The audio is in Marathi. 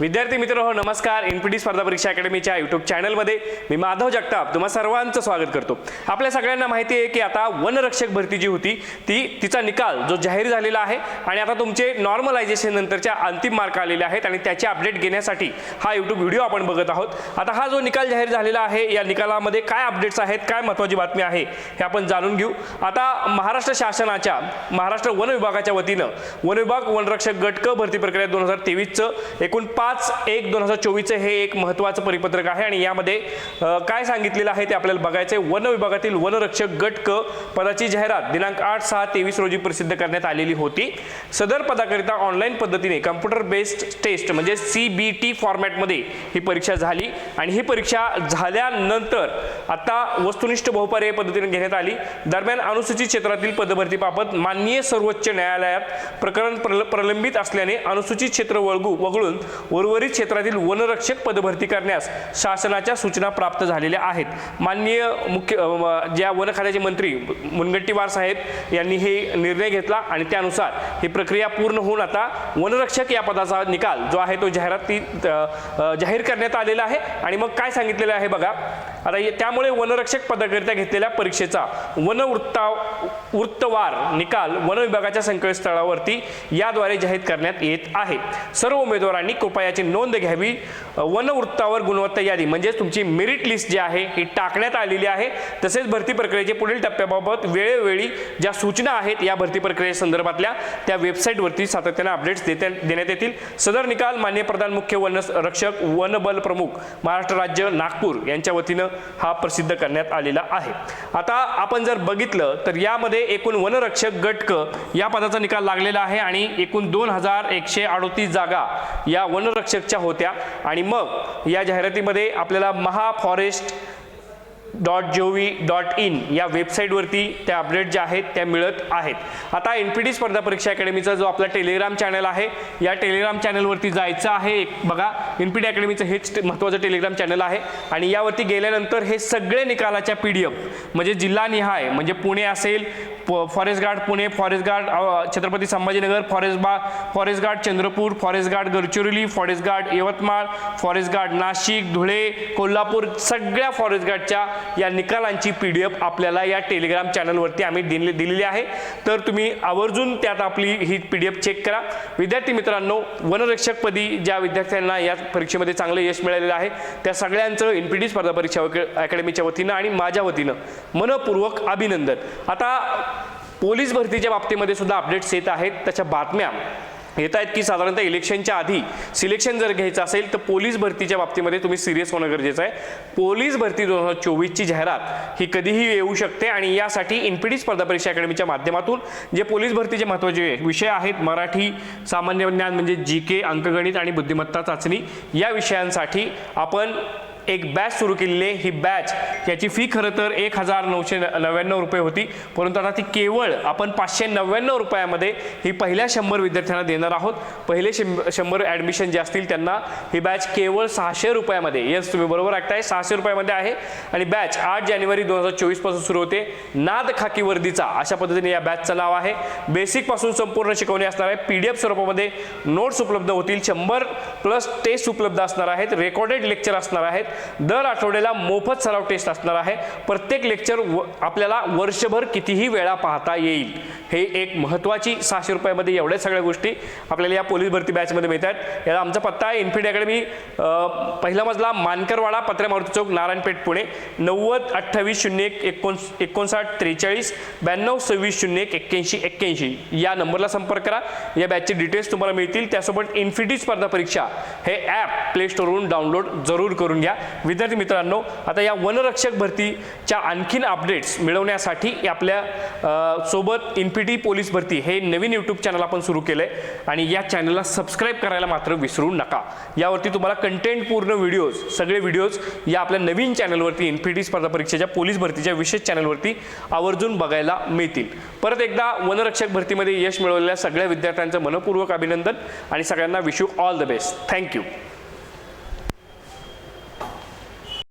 विद्यार्थी मित्र हो नमस्कार. एनपीटी स्पर्धा परीक्षा अकॅडमीच्या युट्यूब चॅनलमध्ये मी माधव जगताप तुम्हा सर्वांचं स्वागत करतो. आपल्या सगळ्यांना माहिती आहे की आता वनरक्षक भरती जी होती ती तिचा निकाल जो जाहीर झालेला आहे आणि आता तुमचे नॉर्मलायझेशन नंतरच्या अंतिम मार्क आलेले आहेत आणि त्याचे अपडेट घेण्यासाठी हा यूट्यूब व्हिडिओ आपण बघत आहोत. आता हा जो निकाल जाहीर झालेला आहे या निकालामध्ये काय अपडेट्स आहेत काय महत्त्वाची बातमी आहे हे आपण जाणून घेऊ. आता महाराष्ट्र शासनाच्या महाराष्ट्र वन विभागाच्या वतीनं वन विभाग वनरक्षक गट क भरती प्रक्रिया दोन हजार तेवीसचं एकूण पाच एक दोन हजार चोवीसचं हे एक महत्त्वाचं परिपत्रक आहे आणि यामध्ये काय सांगितलेलं आहे ते आपल्याला बघायचं आहे वन विभागातील वनरक्षक गट क पदाची जाहिरात दिनांक आठ सहा तेवीस रोजी प्रसिद्ध करण्यात आलेली होती. सदर पदाकरिता ऑनलाईन पद्धतीने कम्प्युटर बेस्ड टेस्ट म्हणजे सी बी टी फॉर्मॅटमध्ये ही परीक्षा झाली आणि ही परीक्षा झाल्यानंतर आता वस्तुनिष्ठ बहुपर्याय पद्धतीने घेण्यात आली. दरम्यान अनुसूचित क्षेत्रातील पदभरतीबाबत माननीय सर्वोच्च न्यायालयात प्रकरण प्रल- प्रलंबित असल्याने अनुसूचित क्षेत्र वळगू वगळून उर्वरित क्षेत्रातील वनरक्षक पदभरती करण्यास शासनाच्या सूचना प्राप्त झालेल्या आहेत. माननीय मुख्य ज्या वन खात्याचे मंत्री मुनगट्टीवार साहेब यांनी हे निर्णय घेतला आणि त्यानुसार ही प्रक्रिया पूर्ण होऊन आता वनरक्षक या पदाचा निकाल जो आहे तो जाहिराती जाहीर करण्यात आलेला आहे. आणि मग काय सांगितलेलं आहे बघा? आता त्यामुळे वनरक्षक पदाकरिता घेतलेल्या परीक्षेचा वनवृत्ता वृत्तवार निकाल वन विभागाच्या संकेतस्थळावरती याद्वारे जाहीर करण्यात येत आहे. सर्व उमेदवारांनी कृपया याची नोंद घ्यावी. वनवृत्तावर गुणवत्ता यादी म्हणजेच तुमची मेरिट लिस्ट जी आहे ही टाकण्यात आलेली आहे. तसेच भरती प्रक्रियेचे पुढील टप्प्याबाबत वेळोवेळी ज्या सूचना आहेत या भरती प्रक्रियेसंदर्भातल्या त्या वेबसाईटवरती सातत्याने अपडेट्स देते देण्यात येतील. सदर निकाल मान्य प्रधान मुख्य वन रक्षक वनबल प्रमुख महाराष्ट्र राज्य नागपूर यांच्या वतीनं हा प्रसिद्ध करण्यात आलेला आहे. आता आपण जर बघितलं तर यामध्ये एकूण वनरक्षक गटक या पदाचा निकाल लागलेला आहे आणि एकूण दोन हजार एकशे अडोतीस जागा या वनरक्षकच्या होत्या. आणि मग या जाहिरातीमध्ये आपल्याला Maha forest dot G O V dot in या वेबसाईटवरती त्या अपडेट ज्या आहेत त्या मिळत आहेत. आता एन पी टी स्पर्धा परीक्षा अकॅडमीचा जो आपला टेलिग्राम चॅनल आहे या टेलिग्राम चॅनलवरती जायचं आहे एक. बघा एन पी टी अकॅडमीचं हेच महत्त्वाचं टेलिग्राम चॅनल आहे. आणि यावरती गेल्यानंतर हे सगळे निकालाच्या पी डी एफ म्हणजे जिल्हानिहाय म्हणजे पुणे असेल forest guard Pune forest guard Chhatrapati Sambhajinagar forest बा forest guard Chandrapur forest guard Gadchiroli forest guard Yavatmal forest guard Nashik Dhule Kolhapur सगळ्या फॉरेस्ट गार्डच्या या निकालांची पी डी एफ आपल्याला या टेलिग्राम चॅनलवरती आम्ही दिले दिलेली आहे. तर तुम्ही आवर्जून त्यात आपली ही पी डी एफ चेक करा. विद्यार्थी मित्रांनो वनरक्षकपदी ज्या विद्यार्थ्यांना या परीक्षेमध्ये चांगलं यश मिळालेलं आहे त्या सगळ्यांचं एन पी डी स्पर्धा परीक्षा अक- अकॅडमीच्या वतीनं आणि माझ्या वतीनं मनपूर्वक अभिनंदन. आता पोलीस भरतीच्या बाबतीमध्ये सुद्धा अपडेट्स येत आहेत. त्याच्या बातम्या येत आहेत की साधारणतः इलेक्शनच्या आधी सिलेक्शन जर घ्यायचं असेल तर पोलीस भरतीच्या बाबतीमध्ये तुम्ही सिरियस होणं गरजेचं आहे. पोलीस भरती दोन हजार चोवीसची जाहिरात ही कधीही येऊ शकते आणि यासाठी इन्पिडी स्पर्धा परीक्षा अकॅडमीच्या माध्यमातून जे पोलीस भरतीचे महत्त्वाचे विषय आहेत मराठी सामान्य ज्ञान म्हणजे जी के अंकगणित आणि बुद्धिमत्ता चाचणी या विषयांसाठी आपण एक बॅच सुरू केलेली आहे. ही बॅच याची फी खरं तर एक हजार नऊशे नव्याण्णव रुपये होती. परंतु आता ती केवळ आपण पाचशे नव्याण्णव रुपयामध्ये ही पहिल्या शंभर विद्यार्थ्यांना देणार आहोत. पहिले शंभ शंभर ॲडमिशन जे असतील त्यांना ही बॅच केवळ सहाशे रुपयामध्ये येस तुम्ही बरोबर ऐकताय सहाशे रुपयामध्ये आहे. आणि बॅच आठ जानेवारी दोन हजार चोवीसपासून सुरू होते. नाद खाकी वर्दीचा अशा पद्धतीने या बॅचचं नाव आहे. बेसिकपासून संपूर्ण शिकवणी असणार आहे. पी डी एफ स्वरूपामध्ये नोट्स उपलब्ध होतील. शंभर प्लस टेस्ट उपलब्ध असणार आहेत. रेकॉर्डेड लेक्चर असणार आहेत. दर आठवड्याला मोफत सराव टेस्ट असणार आहे. प्रत्येक लेक्चर व आपल्याला वर्षभर कितीही वेळा पाहता येईल. हे एक महत्त्वाची सहाशे रुपयामध्ये एवढ्या सगळ्या गोष्टी आपल्याला या पोलीस भरती बॅचमध्ये मिळतात. याला आमचा पत्ता आहे इन्फिड अकॅडमी पहिला मजला मानकरवाडा पत्रे मारुती चौक नारायणपेठ पुणे. नव्वद अठ्ठावीस शून्य एक एकोण एकोणसाठ त्रेचाळीस ब्याण्णव सव्वीस शून्य एक एक्क्याऐंशी एक्क्याऐंशी. या नंबरला संपर्क करा. या बॅचचे डिटेल्स तुम्हाला मिळतील. त्यासोबत इन्फिटी स्पर्धा परीक्षा हे ॲप प्ले स्टोरवरून डाउनलोड जरूर करून घ्या. विद्यार्थी मित्रांनो आता या वनरक्षक भरतीच्या आणखीन अपडेट्स मिळवण्यासाठी आपल्यासोबत इन पी टी पोलीस भरती हे नवीन यूट्यूब चॅनल आपण सुरू केलं आहे आणि या चॅनलला सबस्क्राईब करायला मात्र विसरू नका. यावरती तुम्हाला कंटेंट पूर्ण व्हिडिओज सगळे व्हिडिओज या आपल्या नवीन चॅनलवरती इन पी टी स्पर्धा परीक्षेच्या पोलीस भरतीच्या विशेष चॅनलवरती आवर्जून बघायला मिळतील. परत एकदा वनरक्षक भरतीमध्ये यश मिळवलेल्या सगळ्या विद्यार्थ्यांचं मनपूर्वक अभिनंदन आणि सगळ्यांना wish you all the best thank you